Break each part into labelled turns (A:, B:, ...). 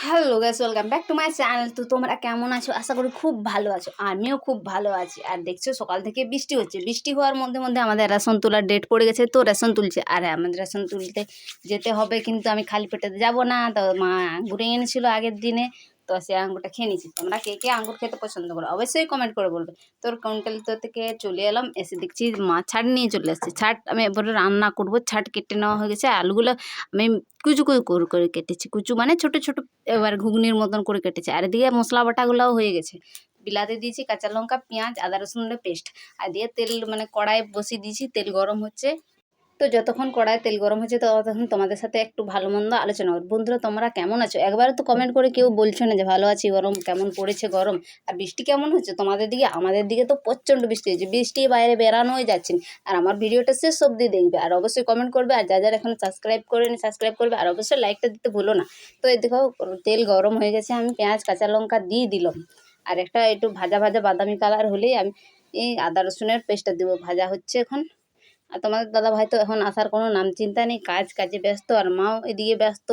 A: Hello guys welcome back to my channel তো তোমরা কেমন আছো? আশা করি খুব ভালো আছো। আমিও খুব ভালো আছি। আর দেখছ, সকাল থেকে বৃষ্টি হচ্ছে। বৃষ্টি হওয়ার মধ্যে মধ্যে আমাদের রেশন তোলার ডেট পড়ে গেছে। তো রেশন তুলছে। আর, আমাদের রেশন তুলতে যেতে হবে, কিন্তু আমি খালি পেটেতে যাব না। তো মা ঘুরে এনেছিল আগের দিনে। তো সে আঙ্গুরটা খেয়ে নিয়েছি। তোমরা কে কে আঙ্গুর খেতে পছন্দ করো, অবশ্যই কমেন্ট করে বলবে। তোর কাউন্টালিতো থেকে চলে এলাম, এসে দেখছি মা ছাট নিয়ে চলে এসেছে ছাট আমি এবারে রান্না করব, ছাট কেটে নেওয়া হয়ে গেছে। আলুগুলো আমি কুচু কুচু করে করে কেটেছি। কুচু মানে ছোট ছোট এবার ঘুগনির মতন করে কেটেছি। আর এদিকে মশলা বাটাগুলোও হয়ে গেছে। বিলাতে দিয়েছি কাঁচা লঙ্কা, পেঁয়াজ, আদা রসুনের পেস্ট। আর দিয়ে তেল মানে কড়াই বসিয়ে দিয়েছি, তেল গরম হচ্ছে। তো যতক্ষণ কড়ায় তেল গরম হচ্ছে ততক্ষণ তোমাদের সাথে একটু ভালো মন্দ আলোচনা করব। বন্ধুরা, তোমরা কেমন আছো? একবারও তো কমেন্ট করে কেউ বলছো না যে ভালো আছি, গরম, কেমন পড়েছে গরম? আর বৃষ্টি কেমন হচ্ছে? তোমাদের দিকে, আমাদের দিকে তো প্রচণ্ড বৃষ্টি হচ্ছে। বৃষ্টি বাইরে বেরানোই যাচ্ছে। না। আর আমার ভিডিওটা শেষ অবধি দেখবে। আর অবশ্যই কমেন্ট করবে। আর যা যারা এখন সাবস্ক্রাইব করে করেনি সাবস্ক্রাইব করবে। আর অবশ্যই লাইকটা দিতে ভুলো না। তো এই দেখো, তেল গরম হয়ে গেছে। আমি পেঁয়াজ, কাঁচা লঙ্কা দিয়ে দিলাম। আর একটা একটু ভাজা ভাজা বাদামি কালার হলেই আমি এই আদা রসুনের পেস্টটা দেবো। ভাজা হচ্ছে এখন আর তোমাদের দাদা ভাই তো এখন আসার কোনো নাম চিন্তা নেই, কাজ কাজে ব্যস্ত আর মাও এদিকে ব্যস্ত।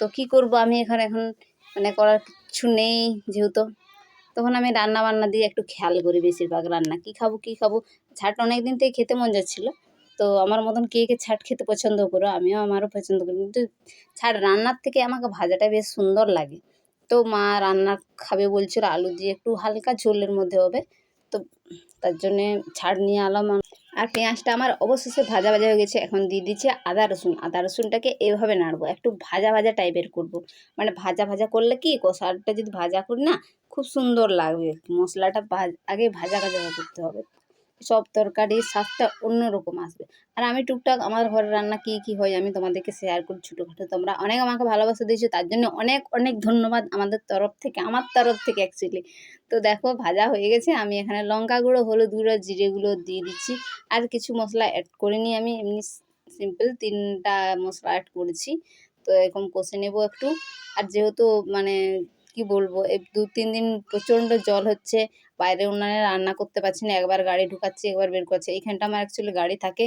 A: তো কি করব আমি এখানে এখন? মানে করার কিছু নেই যেহেতু। তখন আমি রান্না বান্না দিয়ে একটু খেয়াল করি বেশিরভাগ রান্না, কি খাব কি খাব? ছাট অনেক দিন থেকে খেতে মন যাচ্ছিল। তো আমার মতন কে কে ছাট খেতে পছন্দ করো, আমিও আমারও পছন্দ করি। কিন্তু ছাট রান্নার থেকে আমাকে ভাজাটা বেশ সুন্দর লাগে। তো মা রান্না খাবে বলছিল, আলু দিয়ে একটু হালকা ঝোলের মধ্যে হবে। তো তার জন্যে ছাড় নিয়ে আলাম আর পেঁয়াজটা আমার অবশেষে ভাজা ভাজা হয়ে গেছে। এখন দিয়ে দিচ্ছে আদা রসুন। আদা রসুনটাকে এভাবে নাড়বো, একটু ভাজা ভাজা টাইপের করব। মানে ভাজা ভাজা করলে কি কষাটা যদি ভাজা করি না, খুব সুন্দর লাগবে। মশলাটা আগে ভাজা ভাজা করতে হবে। সব তরকারির স্বাদটা অন্যরকম আসবে। আর আমি টুকটাক আমার ঘরে রান্না কী কী হয় আমি তোমাদেরকে শেয়ার করি ছোটোখাটো। তোমরা অনেক আমাকে ভালোবাসা দিয়েছ, তার জন্য অনেক অনেক ধন্যবাদ আমাদের তরফ থেকে, আমার তরফ থেকে অ্যাকচুয়ালি তো দেখো, ভাজা হয়ে গেছে, আমি এখানে লঙ্কা গুঁড়ো, হলুদ গুঁড়ো, জিরে গুঁড়ো দিয়ে দিচ্ছি। আর কিছু মশলা অ্যাড করিনি আমি এমনি সিম্পল তিনটা মশলা অ্যাড করেছি। তো এরকম কষে নেব একটু। আর যেহেতু মানে কি বলব? এই দু, তিন দিন প্রচণ্ড জল হচ্ছে বাইরে উনানে রান্না করতে পারছি না, একবার গাড়ি ঢুকাচ্ছি, একবার বের করছি। এইখানটা আমার অ্যাকচুয়ালি গাড়ি থাকে,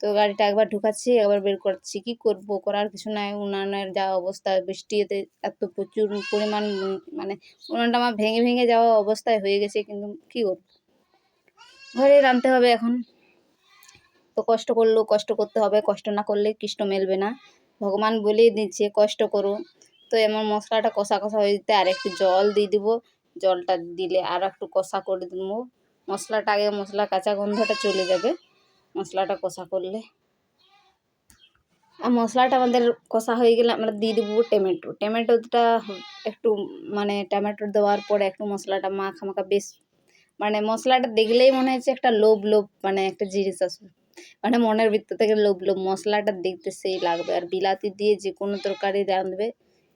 A: তো গাড়িটা একবার ঢুকাচ্ছি, একবার বের করছি। কি করব? করার কিছু নাই, উনানের যা অবস্থা বৃষ্টি এতে এত প্রচুর পরিমাণ মানে উনানটা আমার ভেঙে ভেঙে যাওয়া অবস্থায় হয়ে গেছে, কিন্তু কি করব? ঘরে রাঁধতে হবে এখন। তো কষ্ট করলেও কষ্ট করতে হবে, কষ্ট না করলে কৃষ্ণ মেলবে না। ভগবান বলেই দিচ্ছে, কষ্ট করো। তো এমন মশলাটা কষা কষা হয়ে যেতে, আর একটু জল দিয়ে দিব। জলটা দিলে আর একটু কষা করে দেবো। মশলাটা আগে মশলা কাঁচা গন্ধটা চলে যাবে মশলাটা কষা করলে। আর মশলাটা আমাদের কষা হয়ে গেলে আমরা দিয়ে দেবো টমেটো। টমেটোটা একটু মানে টমেটো দেওয়ার পরে একটু মশলাটা মাখা মাখা বেশ মানে মশলাটা দেখলেই মনে হচ্ছে একটা লোভ লোভ মানে একটা জিনিস আসবে মানে মনের ভিতর থেকে লোভ লোভ মশলাটা দেখতে সেই লাগবে। আর বিলাতি দিয়ে যে কোনো তরকারি রাঁধবে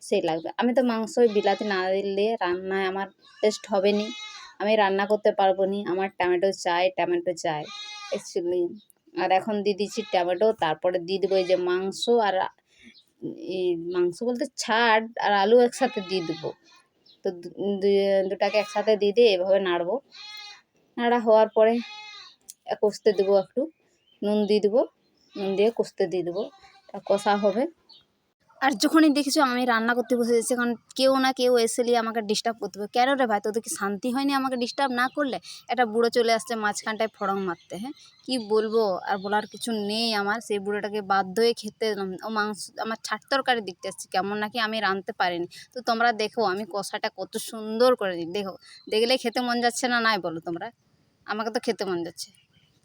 A: সেই লাগবে। আমি তো মাংস বিলাতি না দিলে রান্নায় আমার টেস্ট হবে নি আমি রান্না করতে পারব নি আমার টমেটো চাই টমেটো চাই অ্যাকচুয়ালি আর এখন দিয়ে দিচ্ছি টমেটো, তারপরে দিয়ে দেবো এই যে মাংস আর এই মাংস বলতে ছাড় আর আলু একসাথে দিয়ে দেবো। তো দুটাকে একসাথে দিয়ে দিয়ে এভাবে নাড়বো। নাড়া হওয়ার পরে কষতে দেবো একটু। নুন দিয়ে দেবো। নুন দিয়ে কষতে দিয়ে দেবো। তা কষা হবে। আর যখনই দেখেছ আমি রান্না করতে বসে যাচ্ছি কারণ কেউ না কেউ এসেলি আমাকে ডিস্টার্ব করতে হবে কেন রে ভাই? তোদের কি শান্তি হয়নি আমাকে ডিস্টার্ব না করলে? একটা বুড়ো চলে আসছে মাঝখানটায় ফড়ং মারতে হ্যাঁ? কি বলব? আর বলার কিছু নেই আমার। সেই বুড়োটাকে বাধ্য হয়ে খেতে ও মাংস, আমার ছাট তরকারি দেখতে আসছে, কেমন নাকি আমি রাঁধতে পারিনি। তো তোমরা দেখো, আমি কষাটা কত সুন্দর করে দিই। দেখো দেখলেই খেতে মন যাচ্ছে না নাই বলো তোমরা? আমাকে তো খেতে মন যাচ্ছে।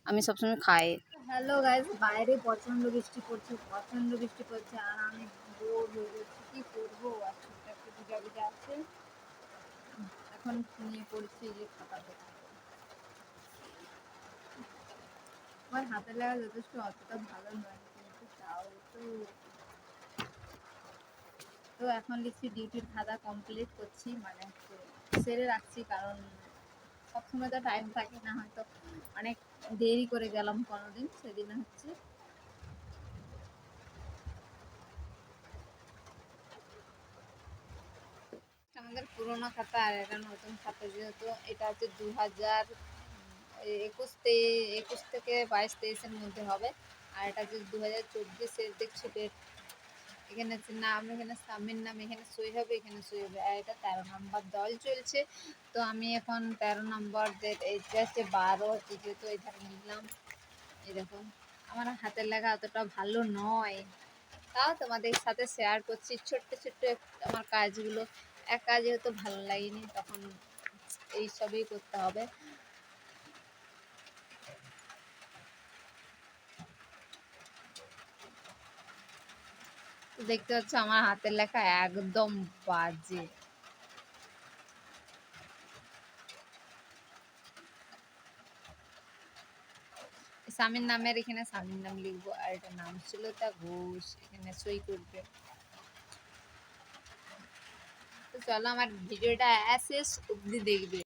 A: আমি সবসময় খাই। হ্যালো গাইজ বাইরে প্রচণ্ড বৃষ্টি পড়ছে, প্রচণ্ড বৃষ্টি পড়ছে, আর আমি বোর হয়ে যাচ্ছি কী করব? আর ছোট্ট আছে। এখন নিয়ে পড়ছি যে আমার হাতে লাগা যথেষ্ট, অতটা ভালো নয়, কিন্তু তাও তো তো এখন লিখছি ডিউটির খাতা কমপ্লিট করছি মানে সেরে রাখছি, কারণ সবসময় তো টাইম থাকে না, হয়তো অনেক দেরি করে গেলাম কোনোদিন, সেদিন হচ্ছে। আমাদের পুরোনো খাতা আর এটা নতুন খাতা যেহেতু, এটা হচ্ছে দু হাজার একুশ একুশ থেকে বাইশ তেইশের মধ্যে হবে। আর এটা হচ্ছে দু হাজার চব্বিশের দেখছি ডেট
B: এখানে হচ্ছে নাম, এখানে স্বামীর নাম, এখানে সই হবে, এখানে সই হবে। আর এটা তেরো নম্বর দল চলছে। তো আমি এখন তেরো নম্বর এইটা বারো হচ্ছে যেহেতু এই ধারে নিলাম। এরকম আমার হাতের লেখা অতটা ভালো নয়। তাও তোমাদের সাথে শেয়ার করছি। ছোট্ট ছোট্ট আমার কাজগুলো। এক একা যেহেতু ভালো লাগেনি, তখন এইসবই করতে হবে। দেখতে পাচ্ছ আমার হাতের লেখা একদম বাজে। স্বামীর নামের এখানে স্বামীর নাম লিখব, আর এটা নাম ছিল তা ঘোষ, এখানে সই করবে। তো চলো আমার ভিডিওটা শেষ অবধি দেখবে।